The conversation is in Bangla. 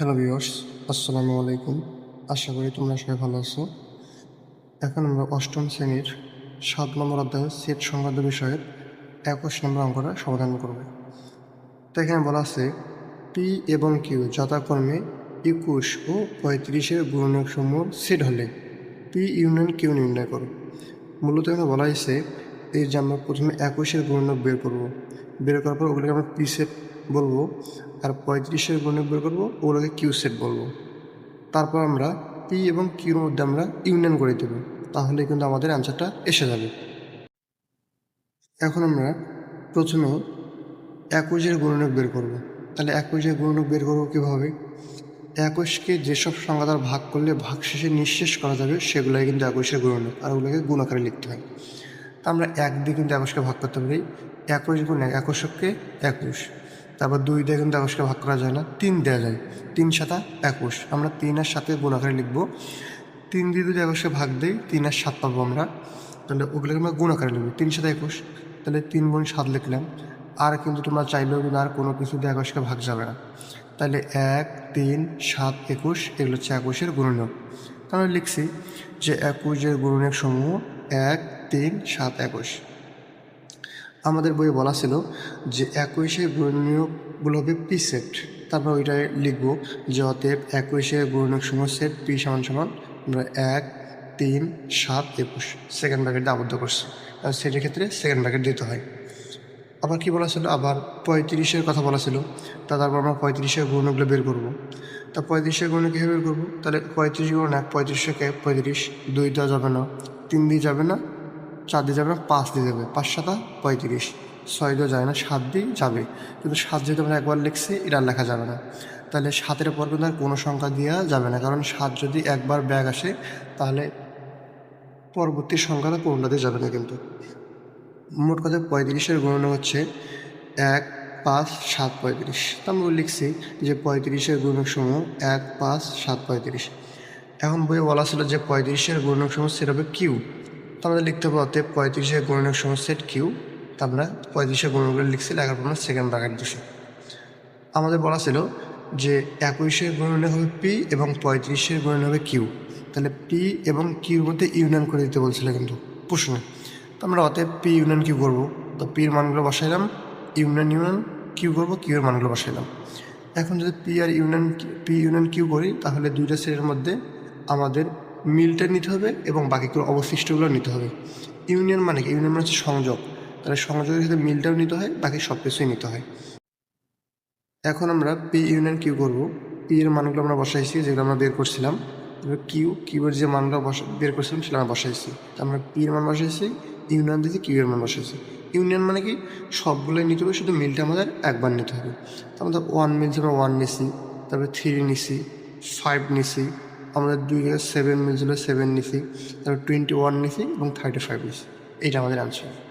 হ্যালো ভিউয়ার্স আসসালামু আলাইকুম আশা করি তোমরা সবাই ভালো আছো। এখন আমরা অষ্টম শ্রেণির সাত নম্বর অধ্যায়ের সেট সংক্রান্ত বিষয়ের একুশ নম্বর অঙ্কটা সমাধান করব। তো এখানে বলা আছে পি এবং কিউ যথাক্রমে একুশ ও পঁয়ত্রিশের গুণনীয়ক সমূহ সেট হলে পি ইউনিয়ন কিউ নির্ণয় করো। মূলত এখানে বলা হয়েছে, এই যে আমরা প্রথমে একুশের গুণনীয়ক বের করব, বের করার পর ওগুলোকে আমরা পি সেট বলব, আর পঁয়ত্রিশের গুণনীয়ক বের করব, ওগুলোকে কিউ সেট বলব। তারপর আমরা পি এবং কিউর মধ্যে আমরা ইউনিয়ন করে দেব, তাহলে কিন্তু আমাদের অ্যান্সারটা এসে যাবে। এখন আমরা প্রথমে একুশের গুণনীয়ক বের করব। তাহলে একুশের গুণনীয়ক বের করব কীভাবে? একুশকে যেসব সংখ্যা দ্বারা ভাগ করলে ভাগ শেষে নিঃশেষ করা যাবে, সেগুলোই কিন্তু একুশের গুণনীয়ক আর ওগুলোকে গুণ আকারে লিখতে হয় তা আমরা এক দিয়ে কিন্তু একুশকে ভাগ করতে পারি, একুশ গুণ এক একুশকে একুশ। তারপর দুই দিয়ে কিন্তু একুশকে ভাগ করা যায় না, তিন দেওয়া যায়। তিন সাতা একুশ। আমরা তিন আর সাথে গুণ আকারে লিখব। তিন দিয়ে যদি একুশকে ভাগ দিই, তিন আর সাত পাবো আমরা। তাহলে ওগুলোকে আমরা গুণ আকারে লিখব। তিন সাথে একুশ। তাহলে তিন গুণ সাত লিখলাম। আর কিন্তু তোমরা চাইলেও কিন্তু আর কোনো কিছু দিয়ে একুশকে ভাগ যাবে না। তাহলে এক, তিন, সাত, একুশ, এগুলো হচ্ছে একুশের গুণনীয়ক। তাহলে লিখছি যে একুশের গুণনীয়ক সমূহ এক, তিন, সাত, একুশ। আমাদের বইয়ে বলা ছিল যে একুশের গুণনীয়কগুলো পি সেট। তারপর ওইটায় লিখব যে অতএব একুশের গুণনীয়ক সমূহ সেট পি সমান সমান আমরা এক, তিন, সাত, একুশ সেকেন্ড ব্র্যাকেটে আবদ্ধ করছি। আর সেটের ক্ষেত্রে সেকেন্ড ব্র্যাকেট দিতে হয়। আবার কি বলা ছিল? আবার পঁয়ত্রিশের কথা বলা ছিল। তা তারপর আমরা পঁয়ত্রিশের গুণগুলো বের করব। তা পঁয়ত্রিশের গুণ কীভাবে বের করব? তাহলে পঁয়ত্রিশ গুণ এক পঁয়ত্রিশকে পঁয়ত্রিশ, দুই দেওয়া যাবে না, তিন দিয়ে যাবে না চার দিয়ে যাবে না, পাঁচ দিয়ে যাবে। পাঁচ সাতা পঁয়ত্রিশ। ছয় দিয়ে যায় না, সাত দিয়ে যাবে। কিন্তু সাত যেহেতু আমরা একবার লিখছি, এটা লেখা যাবে না। তাহলে সাতের পর কিন্তু আর কোনো সংখ্যা দেওয়া যাবে না। কারণ সাত যদি একবার ব্যাগ আসে, তাহলে পরবর্তী সংখ্যাটা কোনটাতে যাবে না কিন্তু। মোট কথা পঁয়ত্রিশের গণনা হচ্ছে এক, পাঁচ, সাত, পঁয়ত্রিশ। তা আমরা লিখছি যে পঁয়ত্রিশের গুণক সমূহ এক, পাঁচ, সাত, পঁয়ত্রিশ। এখন বইয়ে বলা ছিল যে পঁয়ত্রিশের গুণক সমূহ সেট হবে কিউ। তা লিখতে হবে অতএব পঁয়ত্রিশে গুণক সমূহ সেট কিউ তা আমরা পঁয়ত্রিশের গুণগুলো লিখছি এগারো আমরা সেকেন্ড ব্রাকেট দিছি। আমাদের বলা ছিল যে একুশের গুণনে হবে পি এবং পঁয়ত্রিশের গুণনে হবে কিউ তাহলে পি এবং কিউর মধ্যে ইউনিয়ন করে দিতে বলছিল কিন্তু, প্রশ্নে। তো আমরা অতএব পি ইউনিয়ন কিউ করব। তো পির মানগুলো বসাইলাম ইউনিয়ন ইউনিয়ন কিউ করব কিউর মানগুলো বসাইলাম। এখন যদি P R union P union Q করি, তাহলে দুইটা সেটের মধ্যে আমাদের মিলটা নিতে হবে এবং বাকিগুলো অবশিষ্টগুলো নিতে হবে। ইউনিয়ন মানে কি? ইউনিয়ন মানে হচ্ছে সংযোগ। তাহলে সংযোগের সাথে মিলটাও নিতে হয়, বাকি সব কিছুই নিতে হয়। এখন আমরা পি ইউনিয়ন কিউ করব। পি এর মানগুলো আমরা বসাইছি, যেগুলো আমরা বের করছিলাম। এবার কিউ কিউয়ের যে মানগুলো বসা, বের করছিলাম সেটা আমরা বসাইছি। আমরা পি এর মান বসাইছি, ইউনিয়ন দিয়েছি কিউ এর মান বসাইছি। ইউনিয়ন মানে কি? সবগুলোই নিতে হবে, শুধু মিলটা আমাদের একবার নিতে হবে। আমাদের ওয়ান মিলছে আমরা ওয়ান নিছি, তারপরে থ্রি নিছি ফাইভ নিছি আমাদের দুই জায়গায় সেভেন মিলছিল সেভেন নিছি, তারপর টোয়েন্টি ওয়ান নিছি এবং থার্টি ফাইভ নিছি। এইটা আমাদের আনসার